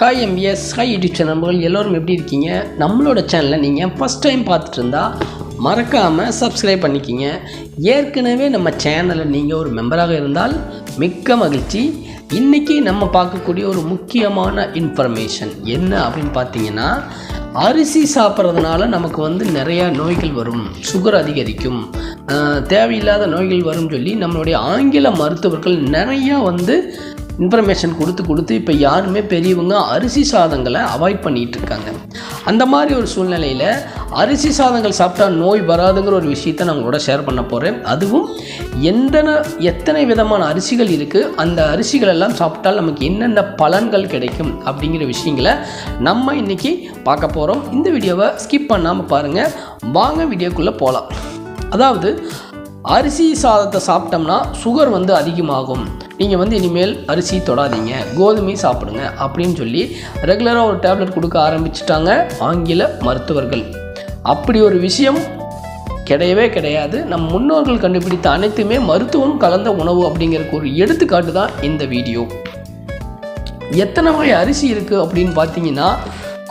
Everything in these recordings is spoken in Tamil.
Hi MBS hi YouTube channel நண்பர்கள் எல்லோரும் எப்படி இருக்கீங்க? நம்மளோட சேனலை நீங்கள் ஃபஸ்ட் டைம் பார்த்துட்டு இருந்தால் மறக்காமல் சப்ஸ்கிரைப் பண்ணிக்கிங்க. ஏற்கனவே நம்ம சேனலில் நீங்கள் ஒரு மெம்பராக இருந்தால் மிக்க மகிழ்ச்சி. இன்றைக்கி நம்ம பார்க்கக்கூடிய ஒரு முக்கியமான இன்ஃபர்மேஷன் என்ன அப்படின்னு பார்த்தீங்கன்னா அரிசி சாப்பிட்றதுனால நமக்கு வந்து நிறையா நோய்கள் வரும். சுகர் அதிகரிக்கும். தேவையில்லாத நோய்கள் வரும்னு சொல்லி நம்மளுடைய ஆங்கில மருத்துவர்கள் நிறையா வந்து இன்ஃபர்மேஷன் கொடுத்து கொடுத்து இப்போ யாருமே பெரியவங்க அரிசி சாதங்களை அவாய்ட் பண்ணிகிட்டு இருக்காங்க. அந்த மாதிரி ஒரு சூழ்நிலையில் அரிசி சாதங்கள் சாப்பிட்டா நோய் வராதுங்கிற ஒரு விஷயத்தை நான் உங்களோட ஷேர் பண்ண போகிறேன் அதுவும் எந்தன எத்தனை விதமான அரிசிகள் இருக்குது அந்த அரிசிகள் எல்லாம் சாப்பிட்டால் நமக்கு என்னென்ன பலன்கள் கிடைக்கும் அப்படிங்கிற விஷயங்களை நம்ம இன்றைக்கி பார்க்க போகிறோம் இந்த வீடியோவை ஸ்கிப் பண்ணாமல் பாருங்கள் வாங்க வீடியோக்குள்ளே போகலாம் அதாவது அரிசி சாதத்தை சாப்பிட்டோம்னா சுகர் வந்து அதிகமாகும். நீங்கள் வந்து இனிமேல் அரிசி தொடாதீங்க. கோதுமை சாப்பிடுங்க அப்படின்னு சொல்லி ரெகுலராக ஒரு டேப்லெட் கொடுக்க ஆரம்பிச்சிட்டாங்க ஆங்கில மருத்துவர்கள். அப்படி ஒரு விஷயம் கிடையவே கிடையாது. நம் முன்னோர்கள் கண்டுபிடித்த அனைத்துமே மருத்துவம் கலந்த உணவு அப்படிங்கிறதுக்கு ஒரு எடுத்துக்காட்டு தான் இந்த வீடியோ. எத்தனை வகை அரிசி இருக்குது அப்படின்னு பார்த்தீங்கன்னா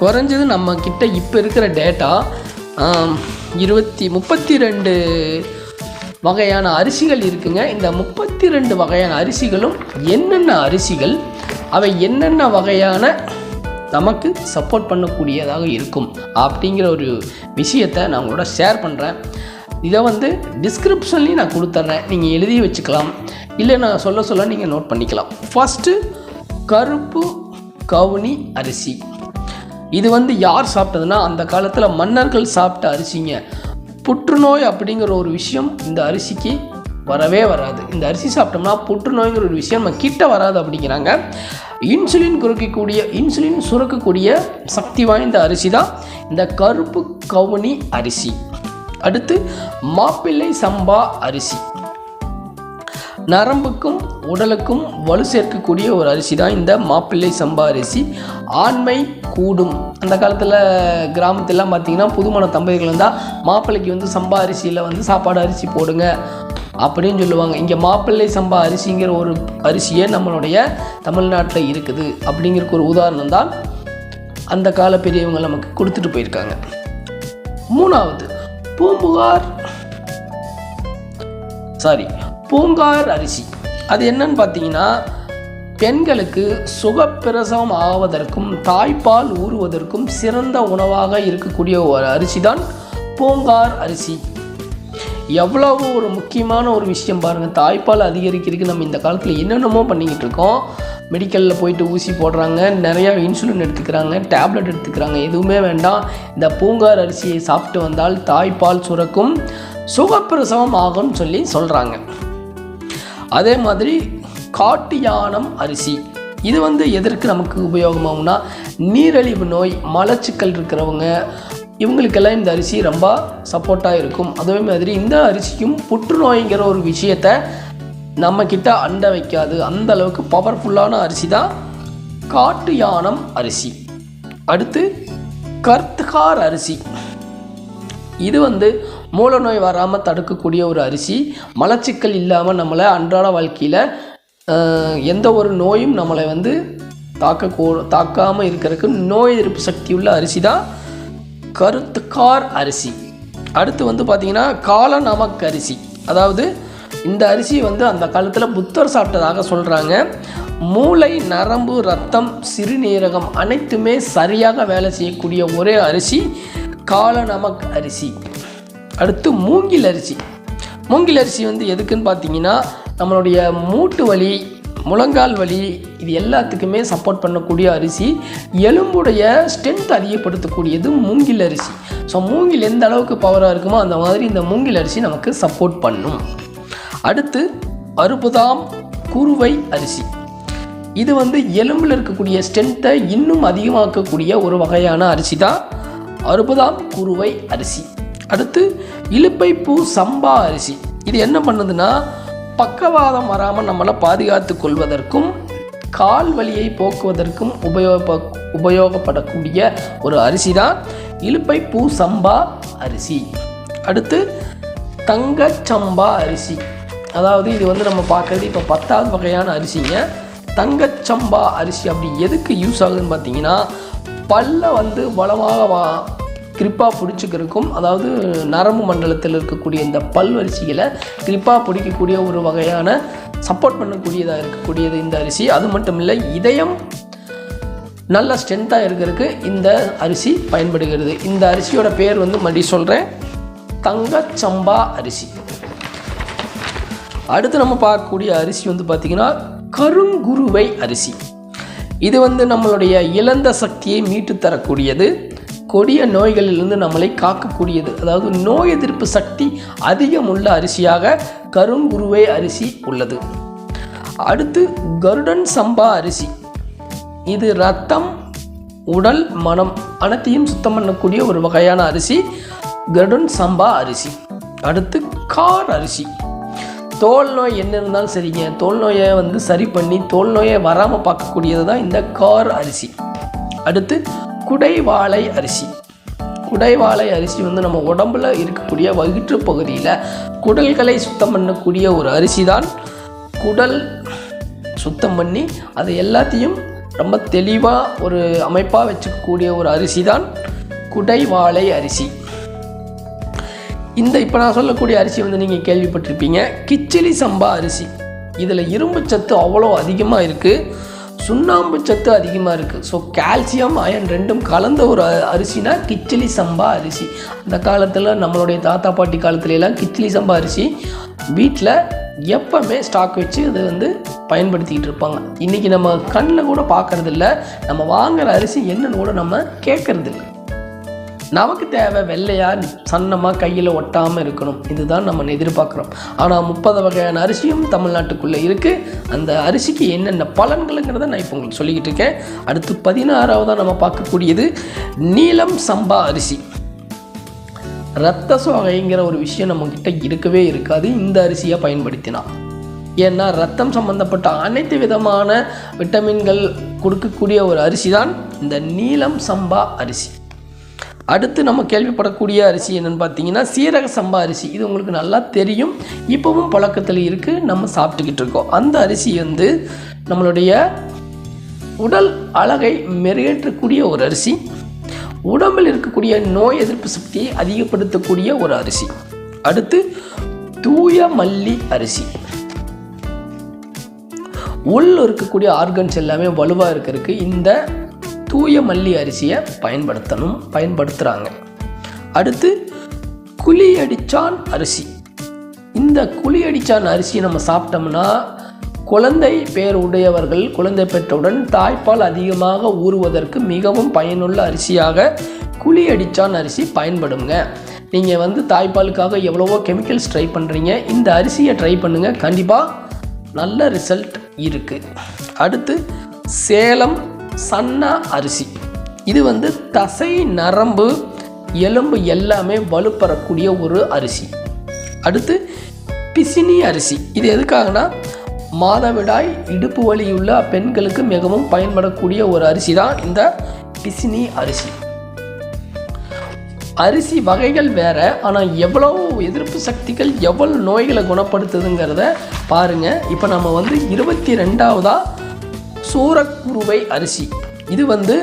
குறைஞ்சது நம்ம கிட்ட இப்போ இருக்கிற டேட்டா இருபத்தி முப்பத்தி ரெண்டு வகையான அரிசிகள் இருக்குங்க. இந்த முப்பத்தி ரெண்டு வகையான அரிசிகளும் என்னென்ன அரிசிகள்? அவை என்னென்ன வகையான நமக்கு சப்போர்ட் பண்ணக்கூடியதாக இருக்கும்? அப்படிங்கிற ஒரு விஷயத்தை நான் உங்களோட ஷேர் பண்ணுறேன் இதை வந்து டிஸ்கிரிப்ஷன்லேயும் நான் கொடுத்துட்றேன் நீங்கள் எழுதி வச்சுக்கலாம். இல்லை நான் சொல்ல சொல்ல நீங்கள் நோட் பண்ணிக்கலாம். ஃபஸ்ட்டு கருப்பு கவுனி அரிசி. இது வந்து யார் சாப்பிட்டதுன்னா அந்த காலத்தில் மன்னர்கள் சாப்பிட்ட அரிசிங்க. புற்றுநோய் அப்படிங்கிற ஒரு விஷயம் இந்த அரிசிக்கு வரவே வராது. இந்த அரிசி சாப்பிட்டோம்னா புற்றுநோய்ங்கிற ஒரு விஷயம் நம்ம கிட்ட வராது அப்படிங்கிறாங்க. இன்சுலின் குறைக்கக்கூடிய இன்சுலின் சுரக்கக்கூடிய சக்தி வாய்ந்த அரிசி தான் இந்த கருப்பு கவுனி அரிசி. அடுத்து மாப்பிள்ளை சம்பா அரிசி. நரம்புக்கும் உடலுக்கும் வலு சேர்க்கக்கூடிய ஒரு அரிசி தான் இந்த மாப்பிள்ளை சம்பா அரிசி. ஆண்மை கூடும். அந்த காலத்தில் கிராமத்திலாம் பார்த்தீங்கன்னா புதுமண தம்பதிகள் இருந்தால் மாப்பிள்ளைக்கு வந்து சம்பா அரிசியில் வந்து சாப்பாடு அரிசி போடுங்க அப்படின்னு சொல்லுவாங்க. இங்கே மாப்பிள்ளை சம்பா அரிசிங்கிற ஒரு அரிசியே நம்மளுடைய தமிழ்நாட்டில் இருக்குது அப்படிங்கிறக்கு ஒரு உதாரணம் தான் அந்த கால பெரியவங்க நமக்கு கொடுத்துட்டு போயிருக்காங்க. மூணாவது பூம்புகார் சாரி பூங்கார் அரிசி. அது என்னன்னு பார்த்தீங்கன்னா பெண்களுக்கு சுகப்பிரசவம் ஆவதற்கும் தாய்ப்பால் ஊறுவதற்கும் சிறந்த உணவாக இருக்கக்கூடிய ஒரு அரிசி தான் பூங்கார் அரிசி. எவ்வளவு ஒரு முக்கியமான ஒரு விஷயம் பாருங்கள் தாய்ப்பால் அதிகரிக்கிறதுக்கு நம்ம இந்த காலத்தில் என்னென்னமோ பண்ணிக்கிட்டு இருக்கோம். மெடிக்கலில் போயிட்டு ஊசி போடுறாங்க நிறையா இன்சுலின் எடுத்துக்கிறாங்க டேப்லெட் எடுத்துக்கிறாங்க எதுவுமே வேண்டாம். இந்த பூங்கார் அரிசியை சாப்பிட்டு வந்தால் தாய்ப்பால் சுரக்கும் சுகப்பிரசவம் ஆகும்னு சொல்லி சொல்கிறாங்க அதே மாதிரி காட்டு யானம் அரிசி. இது வந்து எதற்கு நமக்கு உபயோகமாகும்னா நீரிழிவு நோய் மலச்சிக்கல் இருக்கிறவங்க இவங்களுக்கெல்லாம் இந்த அரிசி ரொம்ப சப்போர்ட்டாக இருக்கும். அதே மாதிரி இந்த அரிசிக்கும் புற்றுநோய்ங்கிற ஒரு விஷயத்தை நம்மக்கிட்ட அண்ட வைக்காது. அந்த அளவுக்கு பவர்ஃபுல்லான அரிசி தான் காட்டு யானம் அரிசி. அடுத்து கர்த்கார் அரிசி. இது வந்து மூல நோய் வராமல் தடுக்கக்கூடிய ஒரு அரிசி மலச்சிக்கல் இல்லாமல் நம்மளை அன்றாட வாழ்க்கையில் எந்த ஒரு நோயும் நம்மளை வந்து தாக்க தாக்காமல் இருக்கிறதுக்கு நோய் எதிர்ப்பு சக்தி உள்ள அரிசி தான் கருத்துக்கார் அரிசி. அடுத்து வந்து பார்த்திங்கன்னா கால அரிசி. அதாவது இந்த அரிசி வந்து அந்த காலத்தில் புத்தர் சாப்பிட்டதாக சொல்கிறாங்க மூளை நரம்பு ரத்தம் சிறுநீரகம் அனைத்துமே சரியாக வேலை செய்யக்கூடிய ஒரே அரிசி கால நமக் அரிசி. அடுத்து மூங்கில் அரிசி மூங்கில் அரிசி வந்து எதுக்குன்னு பார்த்தீங்கன்னா நம்மளுடைய மூட்டு வலி முழங்கால் வலி இது எல்லாத்துக்குமே சப்போர்ட் பண்ணக்கூடிய அரிசி எலும்புடைய ஸ்ட்ரென்த் அதிகப்படுத்தக்கூடியது மூங்கில் அரிசி ஸோ மூங்கில் எந்த அளவுக்கு பவராக இருக்குமோ அந்த மாதிரி இந்த மூங்கில் அரிசி நமக்கு சப்போர்ட் பண்ணும். அடுத்து அறுபதாம் குருவை அரிசி. இது வந்து எலும்பில் இருக்கக்கூடிய ஸ்ட்ரென்த்தை இன்னும் அதிகமாக்கக்கூடிய ஒரு வகையான அரிசி தான் அறுபதாம் குருவை அரிசி. அடுத்து இலுப்பைப்பூ சம்பா அரிசி. இது என்ன பண்ணுதுன்னா பக்கவாதம் வராமல் நம்மளை பாதுகாத்து கொள்வதற்கும் கால் வலியை போக்குவதற்கும் உபயோக உபயோகப்படக்கூடிய ஒரு அரிசி தான் இலுப்பைப்பூ சம்பா அரிசி. அடுத்து தங்கச்சம்பா அரிசி. அதாவது இது வந்து நம்ம பார்க்குறது இப்போ பத்தாவது வகையான அரிசிங்க. தங்கச்சம்பா அரிசி அப்படி எதுக்கு யூஸ் ஆகுதுன்னு பார்த்தீங்கன்னா பல்ல வந்து பலமாக வா கிரிப்பாக பிடிச்சிக்கிறதுக்கும் அதாவது நரம்பு மண்டலத்தில் இருக்கக்கூடிய இந்த பல் வரிசைகளை கிரிப்பாக பிடிக்கக்கூடிய ஒரு வகையான சப்போர்ட் பண்ணக்கூடியதாக இருக்கக்கூடியது இந்த அரிசி. அது மட்டும் இல்லை இதயம் நல்ல ஸ்ட்ரென்த்தாக இருக்கிறதுக்கு இந்த அரிசி பயன்படுகிறது. இந்த அரிசியோட பேர் வந்து மறுபடி சொல்கிறேன் தங்கச்சம்பா அரிசி. அடுத்து நம்ம பார்க்கக்கூடிய அரிசி வந்து பார்த்திங்கன்னா கருங்குருவை அரிசி. இது வந்து நம்மளுடைய இழந்த சக்தியை மீட்டு தரக்கூடியது கொடிய நோய்களிலிருந்து நம்மளை காக்கக்கூடியது. அதாவது நோய் எதிர்ப்பு சக்தி அதிகம் உள்ள அரிசியாக கருங்குருவை அரிசி உள்ளது. அடுத்து கருடன் சம்பா அரிசி. இது ரத்தம் உடல் மனம் அனைத்தையும் சுத்தம் பண்ணக்கூடிய ஒரு வகையான அரிசி கருடன் சம்பா அரிசி. அடுத்து கார் அரிசி. தோல் நோய் என்ன இருந்தாலும் சரிங்க. தோல் நோயை வந்து சரி பண்ணி தோல் நோயை வராமல் பார்க்கக்கூடியது தான் இந்த கார் அரிசி. அடுத்து குடைவாழை அரிசி. குடைவாழை அரிசி வந்து நம்ம உடம்புல இருக்கக்கூடிய வயிற்று பகுதியில் குடல்களை சுத்தம் பண்ணக்கூடிய ஒரு அரிசி தான் குடல் சுத்தம் பண்ணி அதை எல்லாத்தையும் ரொம்ப தெளிவாக ஒரு அமைப்பாக வச்சுக்கக்கூடிய ஒரு அரிசி தான் குடைவாழை அரிசி. இந்த இப்போ நான் சொல்லக்கூடிய அரிசி வந்து நீங்கள் கேள்விப்பட்டிருப்பீங்க. கிச்சிலி சம்பா அரிசி. இதில் இரும்பு சத்து அவ்வளோ அதிகமாக இருக்குது சுண்ணாம்பு சத்து அதிகமாக இருக்குது ஸோ கால்சியம் அயன் ரெண்டும் கலந்த ஒரு அரிசினா கிச்சிலி சம்பா அரிசி. அந்த காலத்தில் நம்மளுடைய தாத்தா பாட்டி காலத்துல எல்லாம் கிச்சிலி சம்பா அரிசி வீட்டில் எப்பவுமே ஸ்டாக் வச்சு அதை வந்து பயன்படுத்திக்கிட்டு இருப்பாங்க. இன்றைக்கி நம்ம கண்ணில் கூட பார்க்கறதில்ல நம்ம வாங்குகிற அரிசி என்னன்னு கூட நம்ம கேட்கறதில்ல நமக்கு தேவை வெள்ளையாக சன்னமாக கையில் ஒட்டாமல் இருக்கணும். இதுதான் நம்ம எதிர்பார்க்குறோம். ஆனால் முப்பது வகையான அரிசியும் தமிழ்நாட்டுக்குள்ளே இருக்குது அந்த அரிசிக்கு என்னென்ன பலன்களுங்கிறத நான் இப்போ உங்களுக்கு சொல்லிக்கிட்டு இருக்கேன். அடுத்து பதினாறாவதாக நம்ம பார்க்கக்கூடியது நீலம் சம்பா அரிசி. ரத்த சோகைங்கிற ஒரு விஷயம் நம்மக்கிட்ட இருக்கவே இருக்காது. இந்த அரிசியை பயன்படுத்தினா. ஏன்னா ரத்தம் சம்பந்தப்பட்ட அனைத்து விதமான விட்டமின்கள் கொடுக்கக்கூடிய ஒரு அரிசி தான் இந்த நீலம் சம்பா அரிசி. அடுத்து நம்ம கேள்விப்படக்கூடிய அரிசி என்னன்னு பார்த்தீங்கன்னா சீரக சம்பா அரிசி. இது உங்களுக்கு நல்லா தெரியும். இப்போவும் பழக்கத்தில் இருக்குது நம்ம சாப்பிட்டுக்கிட்டு இருக்கோம். அந்த அரிசி வந்து நம்மளுடைய உடல் அழகை மெருகேற்றக்கூடிய ஒரு அரிசி. உடம்பில் இருக்கக்கூடிய நோய் எதிர்ப்பு சக்தியை அதிகப்படுத்தக்கூடிய ஒரு அரிசி. அடுத்து தூய மல்லி அரிசி. உள்ள இருக்கக்கூடிய ஆர்கன்ஸ் எல்லாமே வலுவாக இருக்கிறதுக்கு இந்த தூய மல்லி அரிசியை பயன்படுத்தணும் பயன்படுத்துகிறாங்க அடுத்து குழியடிச்சான் அரிசி. இந்த குழியடிச்சான் அரிசி நம்ம சாப்பிட்டோம்னா குழந்தை பேர் உடையவர்கள் குழந்தை பெற்றவுடன் தாய்ப்பால் அதிகமாக ஊறுவதற்கு மிகவும் பயனுள்ள அரிசியாக குழியடிச்சான் அரிசி பயன்படுங்க. நீங்கள் வந்து தாய்ப்பாலுக்காக எவ்வளவோ கெமிக்கல்ஸ் ட்ரை பண்ணுறீங்க இந்த அரிசியை ட்ரை பண்ணுங்கள் கண்டிப்பாக நல்ல ரிசல்ட் இருக்குது அடுத்து சேலம் சன்னா அரிசி. இது வந்து தசை நரம்பு எலும்பு எல்லாமே வலுப்பெறக்கூடிய ஒரு அரிசி. அடுத்து பிசினி அரிசி. இது எதுக்காகனா மாதவிடாய் இடுப்பு வலியுள்ள பெண்களுக்கு மிகவும் பயன்படக்கூடிய ஒரு அரிசி தான் இந்த பிசினி அரிசி. அரிசி வகைகள் வேற ஆனால் எவ்வளோ எதிர்ப்பு சக்திகள் எவ்வளோ நோய்களை குணப்படுத்துதுங்கிறத பாருங்க. இப்போ நம்ம வந்து இருபத்தி ரெண்டாவதாக சூரக்குருவை அரிசி. இது வந்து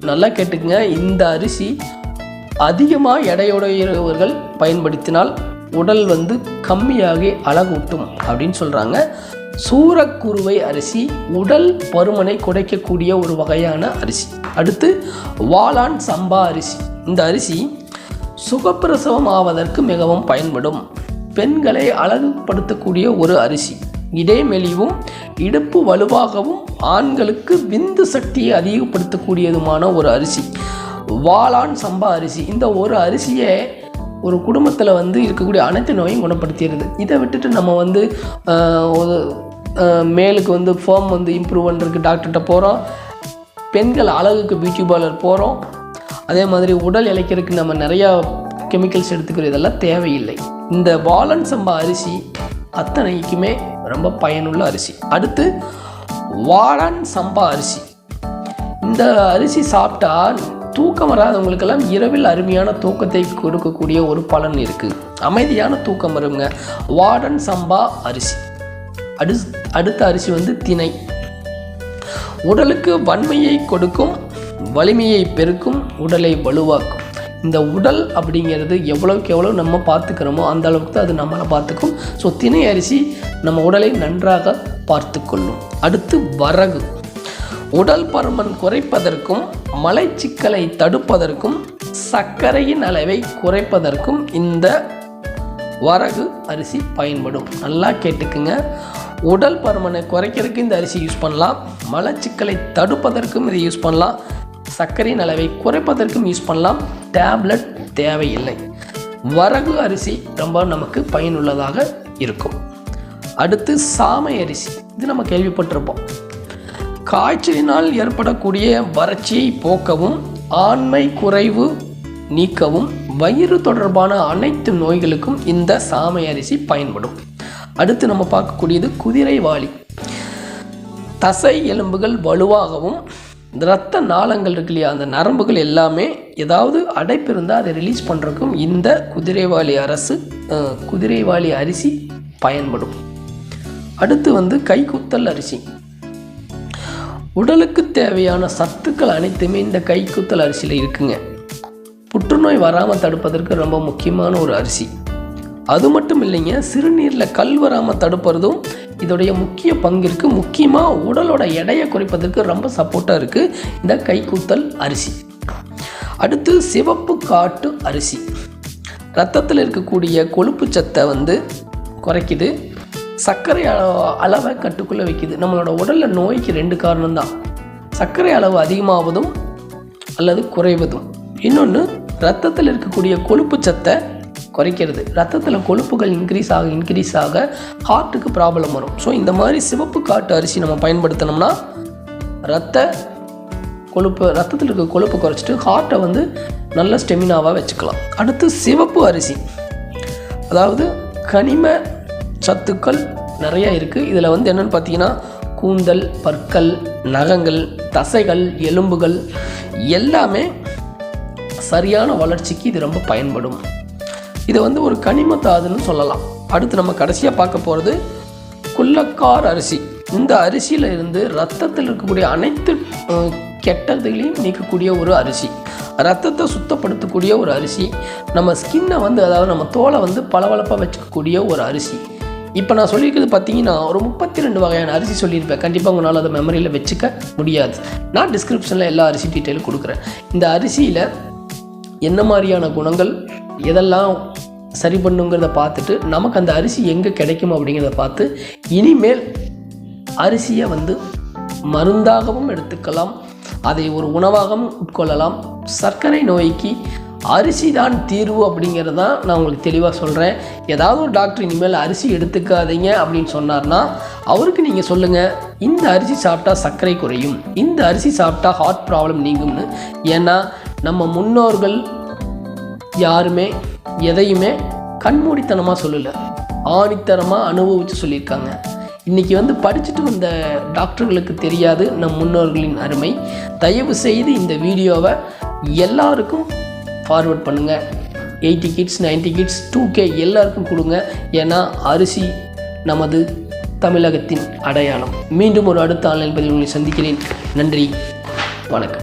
நல்லா கேட்டுக்குங்க இந்த அரிசி அதிகமாக எடையுடையவர்கள் பயன்படுத்தினால் உடல் வந்து கம்மியாகி அழகூட்டும் அப்படின்னு சொல்கிறாங்க சூரக்குருவை அரிசி உடல் பருமனை குறைக்கக்கூடிய ஒரு வகையான அரிசி. அடுத்து வாளான் சம்பா அரிசி. இந்த அரிசி சுகப்பிரசவம் ஆவதற்கு மிகவும் பயன்படும். பெண்களை அழகுபடுத்தக்கூடிய ஒரு அரிசி. இடைமெலிவும் இடுப்பு வலுவாகவும் ஆண்களுக்கு விந்து சக்தியை அதிகப்படுத்தக்கூடியதுமான ஒரு அரிசி. வாளான் சம்பா அரிசி. இந்த ஒரு அரிசியை ஒரு குடும்பத்தில் வந்து இருக்கக்கூடிய அனைத்து நோயும் குணப்படுத்திடுது. இதை விட்டுட்டு நம்ம வந்து ஒரு மேலுக்கு வந்து ஃபார்ம் வந்து இம்ப்ரூவ் பண்ணுறதுக்கு டாக்டர்கிட்ட போகிறோம் பெண்கள் அழகுக்கு பியூட்டி பார்லர் போகிறோம் அதே மாதிரி உடல் இளைக்கிறதுக்கு நம்ம நிறையா கெமிக்கல்ஸ் எடுத்துக்கிறோம். இதெல்லாம் தேவையில்லை. இந்த வாலன் சம்பா அரிசி அத்தனைக்குமே ரொம்ப பயனுள்ள அரிசி. அடுத்து வாழன் சம்பா அரிசி. இந்த அரிசி சாப்பிட்டா தூக்கம் வராதவங்களுக்கெல்லாம் இரவில் அருமையான தூக்கத்தை கொடுக்கக்கூடிய ஒரு பலன் இருக்குது அமைதியான தூக்கம் வருங்க. வாடன் சம்பா அரிசி. அடு அடுத்த அரிசி வந்து திணை உடலுக்கு வன்மையை கொடுக்கும் வலிமையை பெருக்கும் உடலை வலுவாக்கும். இந்த உடல் அப்படிங்கிறது எவ்வளோக்கு எவ்வளோ நம்ம பார்த்துக்கிறோமோ அந்த அளவுக்கு தான் அது நம்மளை பார்த்துக்கும். ஸோ திணை அரிசி நம்ம உடலை நன்றாக பார்த்து கொள்ளும் அடுத்து வரகு. உடல் பருமன் குறைப்பதற்கும் மலைச்சிக்கலை தடுப்பதற்கும் சர்க்கரையின் அளவை குறைப்பதற்கும் இந்த வரகு அரிசி பயன்படும். நல்லா கேட்டுக்குங்க. உடல் பருமனை குறைக்கிறதுக்கு இந்த அரிசி யூஸ் பண்ணலாம். மலச்சிக்கலை தடுப்பதற்கும் இதை யூஸ் பண்ணலாம். சர்க்கரையின் அளவை குறைப்பதற்கும் யூஸ் பண்ணலாம். டேப்லெட் தேவையில்லை. வரகு அரிசி ரொம்ப நமக்கு பயனுள்ளதாக இருக்கும். அடுத்து சாமை அரிசி. இது நம்ம கேள்விப்பட்டிருப்போம். காய்ச்சலினால் ஏற்படக்கூடிய வறட்சியை போக்கவும் ஆண்மை குறைவு நீக்கவும் வயிறு தொடர்பான அனைத்து நோய்களுக்கும் இந்த சாமை அரிசி பயன்படும். அடுத்து நம்ம பார்க்கக்கூடியது குதிரைவாளி தசை எலும்புகள் வலுவாகவும் இரத்த நாளங்கள் இருக்கு இல்லையா அந்த நரம்புகள் எல்லாமே ஏதாவது அடைப்பு இருந்தால் அதை ரிலீஸ் பண்ணுறதுக்கும் இந்த குதிரைவாளி அரசு குதிரைவாளி அரிசி பயன்படும். அடுத்து வந்து கைக்குத்தல் அரிசி. உடலுக்கு தேவையான சத்துக்கள் அனைத்துமே இந்த கைக்குத்தல் அரிசியில் இருக்குங்க. புற்றுநோய் வராமல் தடுப்பதற்கு ரொம்ப முக்கியமான ஒரு அரிசி. அது மட்டும் இல்லைங்க சிறுநீரில் கல் வராமல் தடுப்பதும் இதோடைய முக்கிய பங்கு இருக்குது முக்கியமாக உடலோட எடையை குறைப்பதற்கு ரொம்ப சப்போர்ட்டாக இருக்குது இந்த கைக்குத்தல் அரிசி. அடுத்து சிவப்பு காட்டு அரிசி. ரத்தத்தில் இருக்கக்கூடிய கொழுப்பு சத்தை வந்து குறைக்குது. சர்க்கரை அளவை கட்டுக்குள்ளே வைக்குது. நம்மளோட உடலில் நோய்க்கு ரெண்டு காரணம் தான் சர்க்கரை அளவு அதிகமாவதும் அல்லது குறைவதும். இன்னொன்று ரத்தத்தில் இருக்கக்கூடிய கொழுப்பு சத்தை குறைக்கிறது. ரத்தத்தில் கொழுப்புகள் இன்க்ரீஸ் ஆக இன்க்ரீஸ் ஆக ஹார்ட்டுக்கு ப்ராப்ளம் வரும். ஸோ இந்த மாதிரி சிவப்பு காட்டு அரிசி நம்ம பயன்படுத்தினோம்னா ரத்த கொழுப்பு ரத்தத்தில் இருக்க கொழுப்பு குறைச்சிட்டு ஹார்ட்டை வந்து நல்ல ஸ்டெமினாவாக வச்சுக்கலாம். அடுத்து சிவப்பு அரிசி. அதாவது கனிம சத்துக்கள் நிறைய இருக்குது இதில் வந்து என்னென்னு பார்த்தீங்கன்னா கூந்தல் பற்கள் நகங்கள் தசைகள் எலும்புகள் எல்லாமே சரியான வளர்ச்சிக்கு இது ரொம்ப பயன்படும். இதை வந்து ஒரு கனிமத்தாதுன்னு சொல்லலாம். அடுத்து நம்ம கடைசியாக பார்க்க போகிறது குள்ளக்கார் அரிசி. இந்த அரிசியில் இருந்து ரத்தத்தில் இருக்கக்கூடிய அனைத்து கெட்டதுகளையும் நீக்கக்கூடிய ஒரு அரிசி. ரத்தத்தை சுத்தப்படுத்தக்கூடிய ஒரு அரிசி. நம்ம ஸ்கின்னை வந்து அதாவது நம்ம தோலை வந்து பளபளப்பாக வச்சுக்கக்கூடிய ஒரு அரிசி. இப்போ நான் சொல்லியிருக்கிறது பார்த்தீங்கன்னா ஒரு முப்பத்தி ரெண்டு வகையான அரிசி சொல்லியிருப்பேன். கண்டிப்பாக உங்களால் அதை மெமரியில் வச்சுக்க முடியாது. நான் டிஸ்கிரிப்ஷனில் எல்லா அரிசி டீட்டெயிலும் கொடுக்குறேன். இந்த அரிசியில் என்ன மாதிரியான குணங்கள் எதெல்லாம் சரி பண்ணுங்கிறத பார்த்துட்டு நமக்கு அந்த அரிசி எங்கே கிடைக்கும் அப்படிங்கிறத பார்த்து இனிமேல் அரிசியை வந்து மருந்தாகவும் எடுத்துக்கலாம். அதை ஒரு உணவாகவும் உட்கொள்ளலாம். சர்க்கரை நோய்க்கு அரிசி தான் தீர்வு அப்படிங்கிறது தான் நான் உங்களுக்கு தெளிவாக சொல்கிறேன் ஏதாவது ஒரு டாக்டர் இனிமேல் அரிசி எடுத்துக்காதீங்க அப்படின்னு சொன்னார்னா அவருக்கு நீங்கள் சொல்லுங்கள் இந்த அரிசி சாப்பிட்டா சர்க்கரை குறையும் இந்த அரிசி சாப்பிட்டா ஹார்ட் ப்ராப்ளம் நீங்கும்னு. ஏன்னா நம்ம முன்னோர்கள் யாருமே எதையுமே கண்மூடித்தனமாக சொல்லலை. ஆணித்தனமாக அனுபவித்து சொல்லியிருக்காங்க. இன்றைக்கி வந்து படிச்சுட்டு வந்த டாக்டர்களுக்கு தெரியாது நம் முன்னோர்களின் அருமை. தயவு செய்து இந்த வீடியோவை எல்லாருக்கும் ஃபார்வர்ட் பண்ணுங்கள் eighty kids 90 kids two K எல்லாருக்கும் கொடுங்க. ஏன்னா அரிசி நமது தமிழகத்தின் அடையாளம். மீண்டும் ஒரு அடுத்த ஆன்லைன் பதிவு உங்களை சந்திக்கிறேன். நன்றி. வணக்கம்.